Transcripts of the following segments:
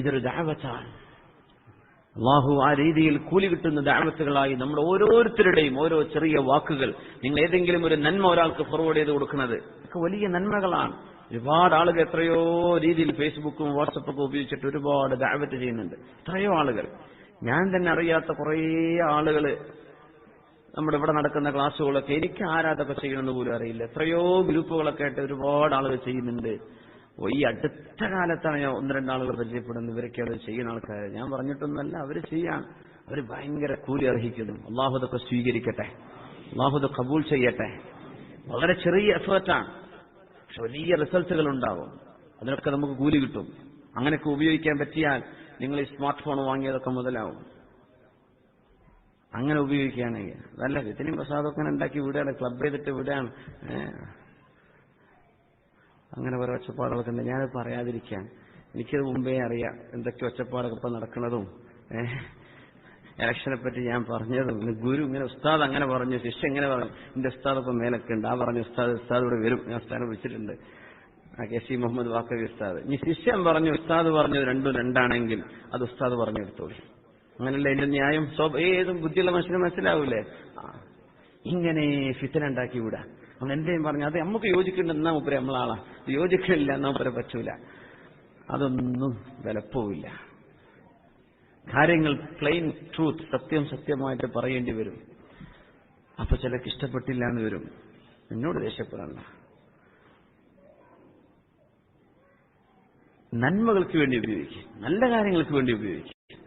ഇതൊരു ദാവത്താണ്. അള്ളാഹു ആ രീതിയിൽ കൂലി കിട്ടുന്ന ദാവത്തുകളായി നമ്മുടെ ഓരോരുത്തരുടെയും ഓരോ ചെറിയ വാക്കുകൾ നിങ്ങൾ ഏതെങ്കിലും ഒരു നന്മ ഒരാൾക്ക് ഫോർവേഡ് ചെയ്ത് കൊടുക്കുന്നത് ഒക്കെ വലിയ നന്മകളാണ്. ഒരുപാട് ആളുകൾ എത്രയോ രീതിയിൽ ഫേസ്ബുക്കും വാട്സപ്പൊക്കെ ഉപയോഗിച്ചിട്ട് ഒരുപാട് ദാവത്ത് ചെയ്യുന്നുണ്ട്. എത്രയോ ആളുകൾ. ഞാൻ തന്നെ അറിയാത്ത കുറേ ആളുകൾ നമ്മുടെ ഇവിടെ നടക്കുന്ന ക്ലാസ്സുകളൊക്കെ എനിക്ക് ആരാധൊക്കെ ചെയ്യണമെന്ന് പോലും അറിയില്ല. എത്രയോ ഗ്രൂപ്പുകളൊക്കെ ആയിട്ട് ഒരുപാട് ആളുകൾ ചെയ്യുന്നുണ്ട്. ഈ അടുത്ത കാലത്താണ് ഞാൻ ഒന്ന് രണ്ടാളുകൾ പരിചയപ്പെടുന്നത്. ഇവരൊക്കെ അത് ചെയ്യുന്ന ആൾക്കാർ ഞാൻ പറഞ്ഞിട്ടൊന്നുമല്ല അവർ ചെയ്യാൻ. അവർ ഭയങ്കര കൂലി അർഹിക്കുന്നു. അള്ളാഹുദൊക്കെ സ്വീകരിക്കട്ടെ. അള്ളാഹുദ കബൂൾ ചെയ്യട്ടെ. വളരെ ചെറിയ എഫേർട്ടാണ്. പക്ഷെ വലിയ റിസൾട്ടുകൾ ഉണ്ടാവും അതിനൊക്കെ നമുക്ക് കൂലി കിട്ടും. അങ്ങനെയൊക്കെ ഉപയോഗിക്കാൻ പറ്റിയാൽ നിങ്ങൾ ഈ സ്മാർട്ട് ഫോൺ വാങ്ങിയതൊക്കെ മുതലാവും. അങ്ങനെ ഉപയോഗിക്കുകയാണെങ്കിൽ അതല്ല ഇതിനും പ്രസാദമൊക്കെ ഉണ്ടാക്കി വിടുകയാണ്. ക്ലബ് ചെയ്തിട്ട് വിടുകയാണ്. അങ്ങനെ കുറെ ഒച്ചപ്പാടുകളൊക്കെ ഉണ്ട്. ഞാനത് പറയാതിരിക്കാൻ. എനിക്കത് മുമ്പേ അറിയാം എന്തൊക്കെ ഒച്ചപ്പാടൊക്കെ ഇപ്പൊ നടക്കുന്നതും. ഇലക്ഷനെ പറ്റി ഞാൻ പറഞ്ഞതും. ഗുരു ഇങ്ങനെ ഉസ്താദ് അങ്ങനെ പറഞ്ഞു ശിഷ്യ ഇങ്ങനെ പറഞ്ഞു. എന്റെ ഉസ്താദ് ഇപ്പൊ മേലൊക്കെ ഉണ്ട്. ആ പറഞ്ഞു ഉസ്താദ് ഉസ്താദ് ഇവിടെ വരും. ഞാൻ ഉസ്താദിനെ വിളിച്ചിട്ടുണ്ട്. കെ സി മുഹമ്മദ് വാക്കവി ഉസ്താദ്. ഇനി ശിഷ്യൻ പറഞ്ഞു ഉസ്താദ് പറഞ്ഞു രണ്ടും രണ്ടാണെങ്കിൽ അത് ഉസ്താദ് പറഞ്ഞു എടുത്തോളൂ അങ്ങനല്ല എന്റെ ന്യായം? ഏതും ബുദ്ധിയുള്ള മനുഷ്യന് മനസ്സിലാവൂലേ? ഇങ്ങനെ ഫിത്തനുണ്ടാക്കി വിടാം. അവൻ എന്റെയും പറഞ്ഞു അത് നമുക്ക് യോജിക്കുന്നുണ്ടെന്നാ ഉപരെ നമ്മളാളാ. യോജിക്കണില്ല എന്നാ ഉപരെ പറ്റൂല. അതൊന്നും വിലപ്പോവില്ല. കാര്യങ്ങൾ പ്ലെയിൻ ട്രൂത്ത് സത്യം സത്യമായിട്ട് പറയേണ്ടി വരും. അപ്പൊ ചിലക്ക് ഇഷ്ടപ്പെട്ടില്ല എന്ന് വരും. എന്നോട് ദേഷ്യപ്പെടണ്ട. നന്മകൾക്ക് വേണ്ടി ഉപയോഗിക്കും. നല്ല കാര്യങ്ങൾക്ക് വേണ്ടി ഉപയോഗിക്കും.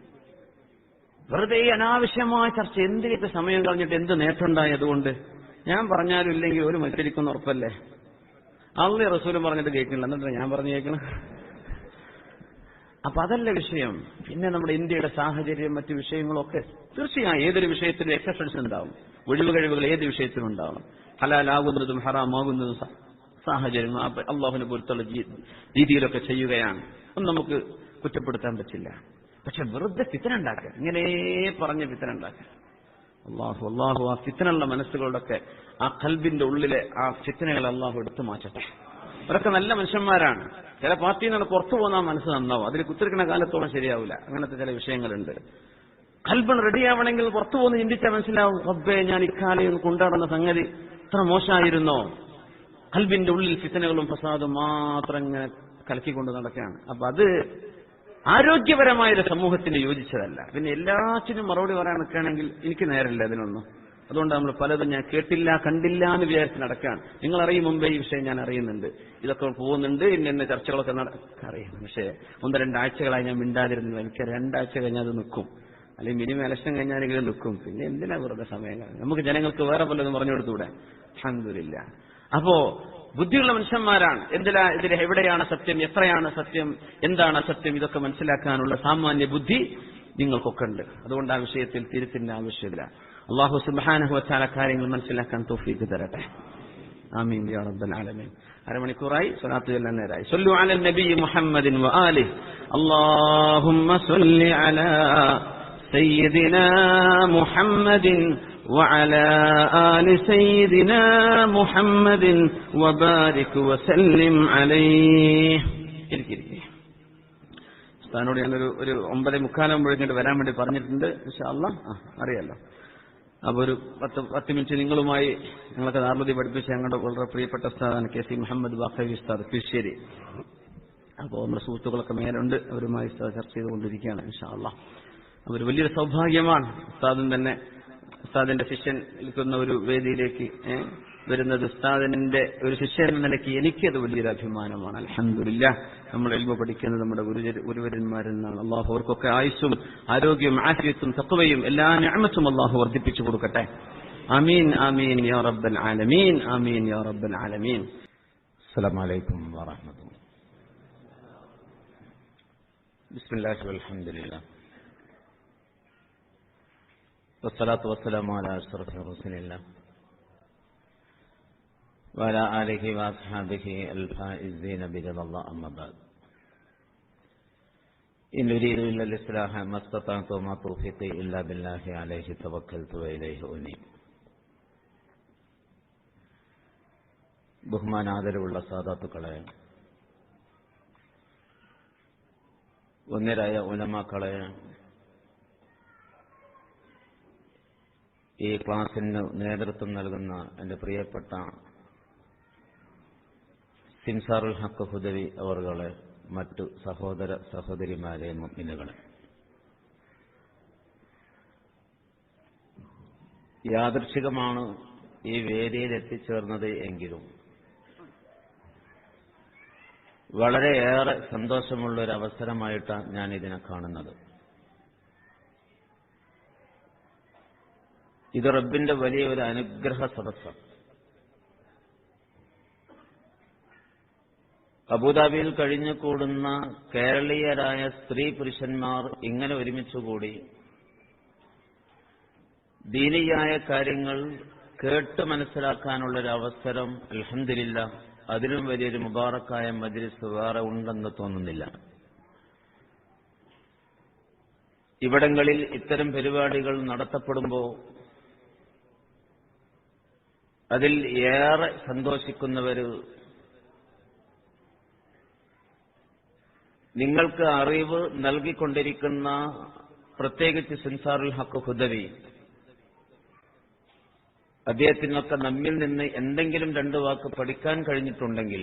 വെറുതെ അനാവശ്യമായ ചർച്ച എന്തിനൊക്കെ സമയം കളഞ്ഞിട്ട് എന്ത് നേട്ടമുണ്ടായി അതുകൊണ്ട്? ഞാൻ പറഞ്ഞാലും ഇല്ലെങ്കിൽ ഒരു മത്സരിക്കുന്ന ഉറപ്പല്ലേ? അള്ളി റസൂലും പറഞ്ഞിട്ട് കേൾക്കില്ല എന്നിട്ട് ഞാൻ പറഞ്ഞു കേൾക്കണം. അപ്പൊ അതല്ല വിഷയം. പിന്നെ നമ്മുടെ ഇന്ത്യയുടെ സാഹചര്യം മറ്റു വിഷയങ്ങളൊക്കെ തീർച്ചയായും ഏതൊരു വിഷയത്തിലും എക്സെപ്ഷൻസ് ഉണ്ടാവും. ഒഴിവ് കഴിവുകൾ ഏത് വിഷയത്തിലും ഉണ്ടാവും ഹലാലാകുന്നതും ഹറാമാകുന്നതും സാഹചര്യങ്ങൾ അള്ളാഹുവിനെ പൊരുത്തുള്ള രീതിയിലൊക്കെ ചെയ്യുകയാണ്. ഒന്നും നമുക്ക് കുറ്റപ്പെടുത്താൻ പറ്റില്ല. പക്ഷെ വെറുതെ ഫിത്തന ഉണ്ടാക്കുക. ഇങ്ങനെ പറഞ്ഞ് ഉണ്ടാക്കുക. അള്ളാഹു അള്ളാഹു ആ ഫിത്തനുള്ള മനസ്സുകളുടെയൊക്കെ ആ കൽബിന്റെ ഉള്ളിലെ ആ ഫിത്തനകൾ അള്ളാഹു എടുത്തു മാറ്റട്ടെ. അവരൊക്കെ നല്ല മനുഷ്യന്മാരാണ്. ചില പാർട്ടിയിൽ നിന്ന് പുറത്തു പോകുന്ന മനസ്സ് നന്നാവും. അതിൽ കുത്തിരിക്കുന്ന കാലത്തോളം ശരിയാവില്ല അങ്ങനത്തെ ചില വിഷയങ്ങളുണ്ട്. കൽബൺ റെഡിയാവണമെങ്കിൽ പുറത്തു പോകുന്ന ചിന്തിച്ചാൽ മനസ്സിലാവും റബ്ബേ ഞാൻ ഇക്കാലയിൽ കൊണ്ടാടുന്ന സംഗതി ഇത്ര മോശമായിരുന്നോ? കൽബിന്റെ ഉള്ളിൽ ഫിത്തനകളും ഫസാദും മാത്രം ഇങ്ങനെ കലക്കിക്കൊണ്ട് നടക്കുകയാണ്. അപ്പൊ അത് ആരോഗ്യപരമായ ഒരു സമൂഹത്തിന് യോജിച്ചതല്ല. പിന്നെ എല്ലാറ്റിനും മറുപടി പറയാൻ നിൽക്കുകയാണെങ്കിൽ എനിക്ക് നേരമില്ല അതിനൊന്നും അതുകൊണ്ട് നമ്മൾ പലതും ഞാൻ കേട്ടില്ല കണ്ടില്ല എന്ന് വിചാരിച്ച് നടക്കുകയാണ്. നിങ്ങൾ അറിയും മുമ്പേ ഈ വിഷയം ഞാൻ അറിയുന്നുണ്ട്. ഇതൊക്കെ പോകുന്നുണ്ട്. ഇന്ന ഇന്ന ചർച്ചകളൊക്കെ നട അറിയാം. പക്ഷേ ഒന്ന് രണ്ടാഴ്ചകളായി ഞാൻ മിണ്ടാതിരുന്നു എനിക്ക് രണ്ടാഴ്ച കഴിഞ്ഞാൽ അത് നിൽക്കും. അല്ലെങ്കിൽ മിനിമം ഇലക്ഷൻ കഴിഞ്ഞാലെങ്കിലും നിൽക്കും. പിന്നെ എന്തിനാ വെറുതെ സമയം? നമുക്ക് ജനങ്ങൾക്ക് വേറെ പലതും പറഞ്ഞു കൊടുത്തൂടെ അഹമ്മദില്ല അപ്പോ ബുദ്ധിയുള്ള മനുഷ്യന്മാരാണ് എന്തിലാ ഇതിൽ എവിടെയാണ് സത്യം എത്രയാണ് സത്യം എന്താണ് സത്യം ഇതൊക്കെ മനസ്സിലാക്കാനുള്ള സാമാന്യ ബുദ്ധി നിങ്ങൾക്കൊക്കെ ഉണ്ട് അതുകൊണ്ട് ആ വിഷയത്തിൽ തിരുത്തിന്റെ ആവശ്യമില്ല അള്ളാഹു സുബാനഹു വച്ചാല കാര്യങ്ങൾ മനസ്സിലാക്കാൻ തോഫീക്ക് തരട്ടെ ആമീൻ യാ റബ്ബൽ ആലമീൻ അരമണിക്കൂറായി സ്വലാത്ത് ചൊല്ലാൻ നേരായി സല്ലു അലൽ നബി മുഹമ്മദിൻ വആലിഹി اللهم صل على سيدنا محمد وعلى آل سيدنا محمد وبارك وسلم عليه ഇരിക്ക് ഇരിക്ക്. ഉസ്താദിനോട് ഞാനൊരു ഒരു ഒമ്പതേ മുക്കാലാകുമ്പോഴേക്കിട്ട് വരാൻ വേണ്ടി പറഞ്ഞിട്ടുണ്ട് ഇൻഷാല്ല ആ അറിയാലോ അപ്പൊ ഒരു പത്ത് പത്ത് മിനിറ്റ് നിങ്ങളുമായി ഞങ്ങളൊക്കെ നാർമതി പഠിപ്പിച്ച ഞങ്ങളുടെ വളരെ പ്രിയപ്പെട്ട ഉസ്താദാണ് കെ സി മുഹമ്മദ് ബാഖവി ഉസ്താദ് കിശ്ശേരി അപ്പോൾ നമ്മുടെ സുഹൃത്തുക്കളൊക്കെ മേലുണ്ട് അവരുമായി ഉസ്താദ് ചർച്ച ചെയ്തുകൊണ്ടിരിക്കുകയാണ് ഇൻഷാല്ല അവർ വലിയൊരു സൗഭാഗ്യമാണ് ഉസ്താദും തന്നെ ഉസ്താദിന്റെ ശിഷ്യൻ നിൽക്കുന്ന ഒരു വേദിയിലേക്ക് ഏ, വരുന്നത് ഉസ്താദിന്റെ ഒരു ശിഷ്യൻ എന്ന നിലയ്ക്ക് എനിക്കത് വലിയൊരു അഭിമാനമാണ് അലഹമില്ല നമ്മൾ എൽമ പഠിക്കുന്നത് നമ്മുടെ ഗുരുജ- ഗുരുവരന്മാരിൽ നിന്നാണ് അള്ളാഹു അവർക്കൊക്കെ ആയുസ്സും ആരോഗ്യവും ആഫിയത്തും തത്വയും എല്ലാ ഞാമത്തും അള്ളാഹു വർദ്ധിപ്പിച്ചു കൊടുക്കട്ടെ ആമീൻ ആമീൻ യാ റബ്ബൽ ആലമീൻ ആമീൻ യാ റബ്ബൽ ആലമീൻ السلام عليكم ورحمة الله بسم الله والحمد لله والصلاة والسلام على أشرف رسول الله وعلى آله وأصحابه الفائزين برضا الله أما بعد إن أريد إلا الإصلاح ما استطعت وما توفيقي إلا بالله عليه توكلت وإليه أنيب ബഹുമാനാദരവുള്ള സാധാത്തുക്കളെ ഒന്നരായ ഉലമാക്കളെ ഈ ക്ലാസ്സിന് നേതൃത്വം നൽകുന്ന എന്റെ പ്രിയപ്പെട്ട സിംസാറുൽ ഹക്ക് ഹുദവി അവർകളെ മറ്റു സഹോദര സഹോദരിമാരെ മുഗ്മിനുകളെ യാദൃശികമാണ് ഈ വേദിയിൽ എത്തിച്ചേർന്നത് എങ്കിലും വളരെയേറെ സന്തോഷമുള്ള ഒരു അവസരമായിട്ടാണ് ഞാൻ ഇതിനെ കാണുന്നത്. ഇത് റബ്ബിന്റെ വലിയ ഒരു അനുഗ്രഹ സദസ്സാണ് അബുദാബിയിൽ കഴിഞ്ഞു കൂടുന്ന കേരളീയരായ സ്ത്രീ പുരുഷന്മാർ ഇങ്ങനെ ഒരുമിച്ചുകൂടി ദീനിയായ കാര്യങ്ങൾ കേട്ട് മനസ്സിലാക്കാനുള്ളൊരു അവസരം അലഹമില്ല അതിലും വലിയൊരു മുബാറക്കായ മജ്ലിസ് വേറെ ഉണ്ടെന്ന് തോന്നുന്നില്ല. ഇവിടങ്ങളിൽ ഇത്തരം പരിപാടികൾ നടത്തപ്പെടുമ്പോൾ അതിൽ ഏറെ സന്തോഷിക്കുന്നവര് നിങ്ങൾക്ക് അറിവ് നൽകിക്കൊണ്ടിരിക്കുന്ന പ്രത്യേകിച്ച് സിൻസാറുൽ ഹക്ക് ഹുദവി. അദ്ദേഹത്തിനൊക്കെ നമ്മിൽ നിന്ന് എന്തെങ്കിലും രണ്ടു വാക്ക് പഠിക്കാൻ കഴിഞ്ഞിട്ടുണ്ടെങ്കിൽ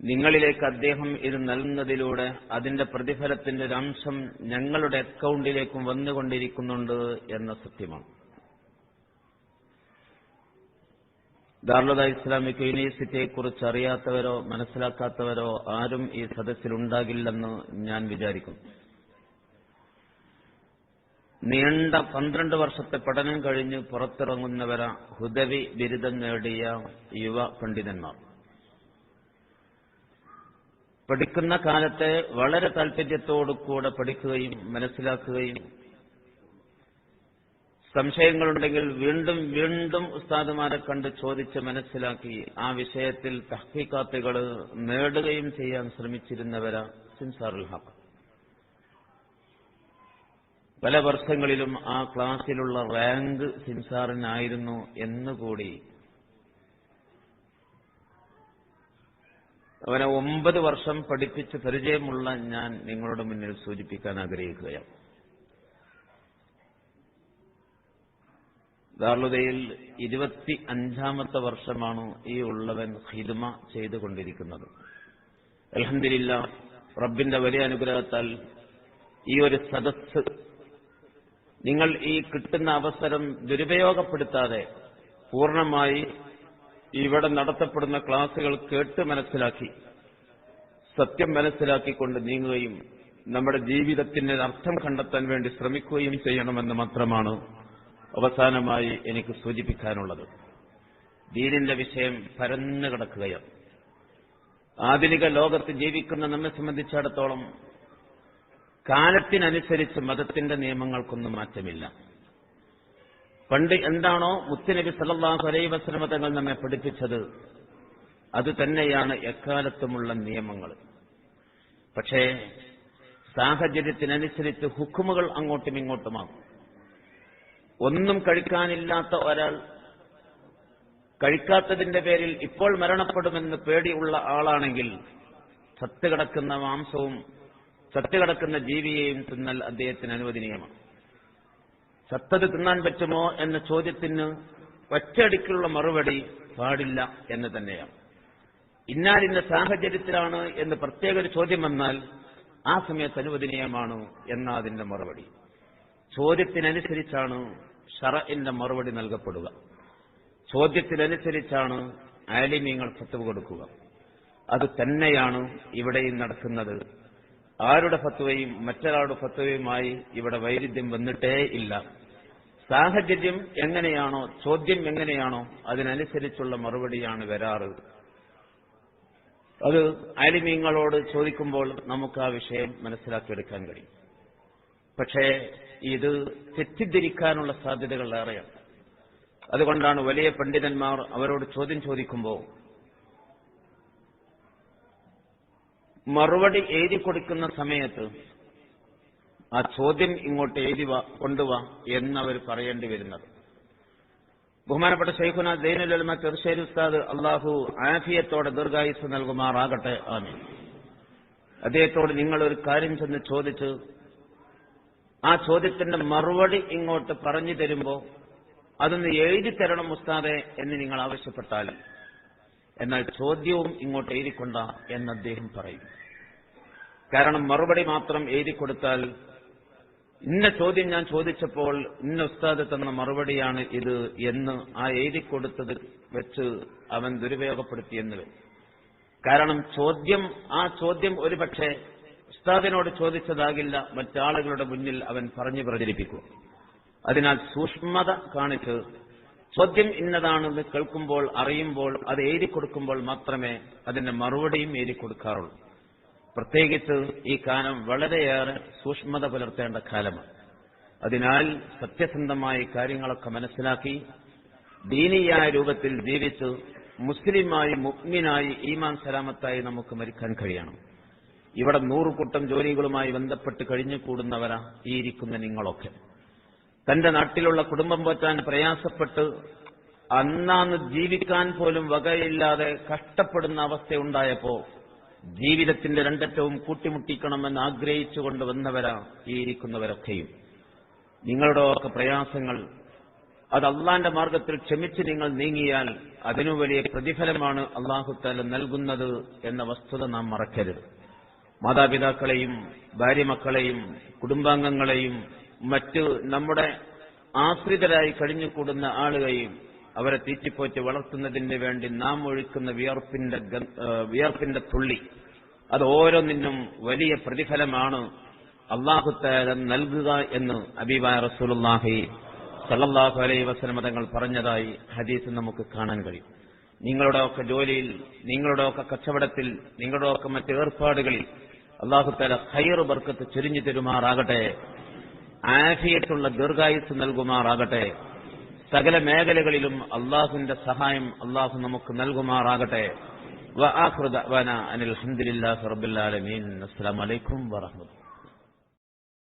നിങ്ങളിലേക്ക് അദ്ദേഹം ഇത് നൽകുന്നതിലൂടെ അതിന്റെ പ്രതിഫലത്തിന്റെ ഒരു അംശം ഞങ്ങളുടെ അക്കൗണ്ടിലേക്കും വന്നുകൊണ്ടിരിക്കുന്നുണ്ട് എന്ന സത്യമാണ്. ദാർലുദ ഇസ്ലാമിക് യൂണിവേഴ്സിറ്റിയെക്കുറിച്ച് അറിയാത്തവരോ മനസ്സിലാക്കാത്തവരോ ആരും ഈ സദസ്സിലുണ്ടാകില്ലെന്ന് ഞാൻ വിചാരിക്കുന്നു. നീണ്ട പന്ത്രണ്ട് വർഷത്തെ പഠനം കഴിഞ്ഞ് പുറത്തിറങ്ങുന്നവര ഹുദവി ബിരുദം നേടിയ യുവ പണ്ഡിതന്മാർ. പഠിക്കുന്ന കാലത്തെ വളരെ താൽപര്യത്തോടു കൂടെ പഠിക്കുകയും മനസ്സിലാക്കുകയും സംശയങ്ങളുണ്ടെങ്കിൽ വീണ്ടും വീണ്ടും ഉസ്താദുമാരെ കണ്ട് ചോദിച്ച് മനസ്സിലാക്കി ആ വിഷയത്തിൽ തഹ്ക്കീക്കാത്തുകൾ നേടുകയും ചെയ്യാൻ ശ്രമിച്ചിരുന്നവരാ സിൻസാറുൽ ഹക്ക് പല വർഷങ്ങളിലും ആ ക്ലാസ്സിലുള്ള റാങ്ക് സിൻസാറിനായിരുന്നു എന്നുകൂടി. അവനെ ഒമ്പത് വർഷം പഠിപ്പിച്ച് പരിചയമുള്ള ഞാൻ നിങ്ങളുടെ മുന്നിൽ സൂചിപ്പിക്കാൻ ആഗ്രഹിക്കുകയാണ്. ദാർലുദയിൽ ഇരുപത്തി അഞ്ചാമത്തെ വർഷമാണ് ഈ ഉള്ളവൻ ഹിദ്മ ചെയ്തുകൊണ്ടിരിക്കുന്നത്. അലഹമില്ല റബ്ബിന്റെ വലിയ അനുഗ്രഹത്താൽ ഈ ഒരു സദസ് നിങ്ങൾ ഈ കിട്ടുന്ന അവസരം ദുരുപയോഗപ്പെടുത്താതെ പൂർണമായി ഇവിടെ നടത്തപ്പെടുന്ന ക്ലാസുകൾ കേട്ട് മനസ്സിലാക്കി സത്യം മനസ്സിലാക്കിക്കൊണ്ട് നീങ്ങുകയും നമ്മുടെ ജീവിതത്തിന് അർത്ഥം കണ്ടെത്താൻ വേണ്ടി ശ്രമിക്കുകയും ചെയ്യണമെന്ന് മാത്രമാണ് അവസാനമായി എനിക്ക് സൂചിപ്പിക്കാനുള്ളത്. ദീനിന്റെ വിഷയം പരന്നു കിടക്കുകയാണ്. ആധുനിക ലോകത്ത് ജീവിക്കുന്ന നമ്മെ സംബന്ധിച്ചിടത്തോളം കാലത്തിനനുസരിച്ച് മതത്തിന്റെ നിയമങ്ങൾക്കൊന്നും മാറ്റമില്ല. പണ്ട് എന്താണോ മുത്തുനബി സല്ലല്ലാഹു അലൈഹി വസല്ലമ തങ്ങൾ നമ്മെ പഠിപ്പിച്ചത് അത് തന്നെയാണ് എക്കാലത്തുമുള്ള നിയമങ്ങൾ. പക്ഷേ സാഹചര്യത്തിനനുസരിച്ച് ഹുക്കുമുകൾ അങ്ങോട്ടും ഇങ്ങോട്ടുമാകും. ഒന്നും കഴിക്കാനില്ലാത്ത ഒരാൾ കഴിക്കാത്തതിന്റെ പേരിൽ ഇപ്പോൾ മരണപ്പെടുമെന്ന് പേടിയുള്ള ആളാണെങ്കിൽ ചത്തുകിടക്കുന്ന മാംസവും ചത്തുകിടക്കുന്ന ജീവിയെയും തിന്നൽ അദ്ദേഹത്തിന് അനുവദനീയമാണ്. ചത്തത് തിന്നാൻ പറ്റുമോ എന്ന ചോദ്യത്തിന് ഒറ്റയടിക്കുള്ള മറുപടി പാടില്ല എന്ന് തന്നെയാണ്. ഇന്നാലിന്ന സാഹചര്യത്തിലാണ് എന്ന് പ്രത്യേക ഒരു ചോദ്യം വന്നാൽ ആ സമയത്ത് അനുവദനീയമാണ് എന്ന അതിന്റെ മറുപടി. ചോദ്യത്തിനനുസരിച്ചാണ് ഷറഇന്റെ മറുപടി നൽകപ്പെടുക. ചോദ്യത്തിനനുസരിച്ചാണ് ആലിമ്യങ്ങൾ ഫത്തുവ കൊടുക്കുക. അത് തന്നെയാണ് ഇവിടെയും നടക്കുന്നത്. ആരുടെ ഫത്വയും മറ്റൊരാളുടെ ഫത്വയുമായി ഇവിടെ വൈരുദ്ധ്യം വന്നിട്ടേ ഇല്ല. സാഹചര്യം എങ്ങനെയാണോ ചോദ്യം എങ്ങനെയാണോ അതിനനുസരിച്ചുള്ള മറുപടിയാണ് വരാറ്. അത് ആലിമീങ്ങളോട് ചോദിക്കുമ്പോൾ നമുക്ക് ആ വിഷയം മനസ്സിലാക്കിയെടുക്കാൻ കഴിയും. പക്ഷേ ഇത് തെറ്റിദ്ധരിക്കാനുള്ള സാധ്യതകൾ ഏറെയാണ് അതുകൊണ്ടാണ് വലിയ പണ്ഡിതന്മാർ അവരോട് ചോദ്യം ചോദിക്കുമ്പോൾ മറുപടി എഴുതി കൊടുക്കുന്ന സമയത്ത് ആ ചോദ്യം ഇങ്ങോട്ട് എഴുതി കൊണ്ടുവാ എന്നവർ പറയേണ്ടി വരുന്നത്. ബഹുമാനപ്പെട്ട ഷെയ്ഖുന ദൈനുലമ ചെറുശ്ശേരി ഉസ്താദ് അള്ളാഹു ആഫിയത്തോടെ ദീർഘായുസ് നൽകുമാറാകട്ടെ ആമീൻ. അദ്ദേഹത്തോട് നിങ്ങൾ ഒരു കാര്യം ചെന്ന് ചോദിച്ച് ആ ചോദ്യത്തിന്റെ മറുപടി ഇങ്ങോട്ട് പറഞ്ഞു തരുമ്പോൾ അതൊന്ന് എഴുതി തരണം ഉസ്താദെ എന്ന് നിങ്ങൾ ആവശ്യപ്പെട്ടാൽ. എന്നാൽ ചോദ്യവും ഇങ്ങോട്ട് എഴുതിക്കൊണ്ട എന്ന് അദ്ദേഹം പറയും കാരണം മറുപടി മാത്രം എഴുതി കൊടുത്താൽ ഇന്ന ചോദ്യം ഞാൻ ചോദിച്ചപ്പോൾ ഇന്ന ഉസ്താദ് തന്ന മറുപടിയാണ് ഇത് എന്ന് ആ എഴുതി കൊടുത്തത് വെച്ച് അവൻ ദുരുപയോഗപ്പെടുത്തിയെന്ന് കാരണം ചോദ്യം ആ ചോദ്യം ഒരുപക്ഷെ ഉസ്താദിനോട് ചോദിച്ചതാകില്ല മറ്റാളുകളുടെ മുന്നിൽ അവൻ പറഞ്ഞു പ്രചരിപ്പിക്കും. അതിനാൽ സൂക്ഷ്മത കാണിച്ച് ചോദ്യം ഇന്നതാണെന്ന് കേൾക്കുമ്പോൾ അറിയുമ്പോൾ അത് എഴുതി കൊടുക്കുമ്പോൾ മാത്രമേ അതിന്റെ മറുപടിയും എഴുതി കൊടുക്കാറുള്ളൂ പ്രത്യേകിച്ച് ഈ കാലം വളരെയേറെ സൂക്ഷ്മത പുലർത്തേണ്ട കാലമാണ്. അതിനാൽ സത്യസന്ധമായി കാര്യങ്ങളൊക്കെ മനസ്സിലാക്കി ദീനീയായ രൂപത്തിൽ ജീവിച്ച് മുസ്ലിമായി മുഗ്മിനായി ഈമാൻ സലാമത്തായി നമുക്ക് മരിക്കാൻ കഴിയണം. ഇവിടെ നൂറുകൂട്ടം ജോലികളുമായി ബന്ധപ്പെട്ട് കഴിഞ്ഞുകൂടുന്നവരാ ഈ ഇരിക്കുന്ന നിങ്ങളൊക്കെ. തന്റെ നാട്ടിലുള്ള കുടുംബം പോറ്റാൻ പ്രയാസപ്പെട്ട് അന്നാന്ന് ജീവിക്കാൻ പോലും വകയില്ലാതെ കഷ്ടപ്പെടുന്ന അവസ്ഥയുണ്ടായപ്പോ ജീവിതത്തിന്റെ രണ്ടറ്റവും കൂട്ടിമുട്ടിക്കണമെന്ന് ആഗ്രഹിച്ചുകൊണ്ട് വന്നവരാ ഈ ഇരിക്കുന്നവരൊക്കെയും. നിങ്ങളുടെ ഒക്കെ പ്രയാസങ്ങൾ അത് അള്ളാന്റെ മാർഗത്തിൽ ക്ഷമിച്ച് നിങ്ങൾ നീങ്ങിയാൽ അതിനു വലിയ പ്രതിഫലമാണ് അള്ളാഹുത്താല നൽകുന്നത് എന്ന വസ്തുത നാം മറക്കരുത്. മാതാപിതാക്കളെയും ഭാര്യമക്കളെയും കുടുംബാംഗങ്ങളെയും മറ്റ് നമ്മുടെ ആശ്രിതരായി കഴിഞ്ഞുകൂടുന്ന ആളുകളെയും അവരെ തീറ്റിപ്പോറ്റി വളർത്തുന്നതിന് വേണ്ടി നാം ഒഴുക്കുന്ന വിയർപ്പിന്റെ വിയർപ്പിന്റെ തുള്ളി. അത് ഓരോന്നിനും വലിയ പ്രതിഫലമാണ് അള്ളാഹുത്താല നൽകുക എന്ന് അബീബായ റസൂലുള്ളാഹി സല്ലാഹു അലൈ വസല്ലം തങ്ങൾ പറഞ്ഞതായി ഹദീസ് നമുക്ക് കാണാൻ കഴിയും. നിങ്ങളുടെ ഒക്കെ ജോലിയിൽ നിങ്ങളുടെ ഒക്കെ കച്ചവടത്തിൽ നിങ്ങളുടെ ഒക്കെ മറ്റ് ഏർപ്പാടുകളിൽ അള്ളാഹുത്താല ഹൈർ ബർക്കത്ത് ചൊരിഞ്ഞു തരുമാറാകട്ടെ. ആഫിയത്തുള്ള ദീർഘായുസ് നൽകുമാറാകട്ടെ. സകല മേഖലകളിലും അള്ളാഹുവിന്റെ സഹായം അള്ളാഹു നമുക്ക് നൽകുമാറാകട്ടെ. അനിൽ ഹംദുലില്ലാഹി റബ്ബിൽ ആലമീൻ. അസ്സലാമു അലൈക്കും വറഹ്മത്തുള്ളാഹി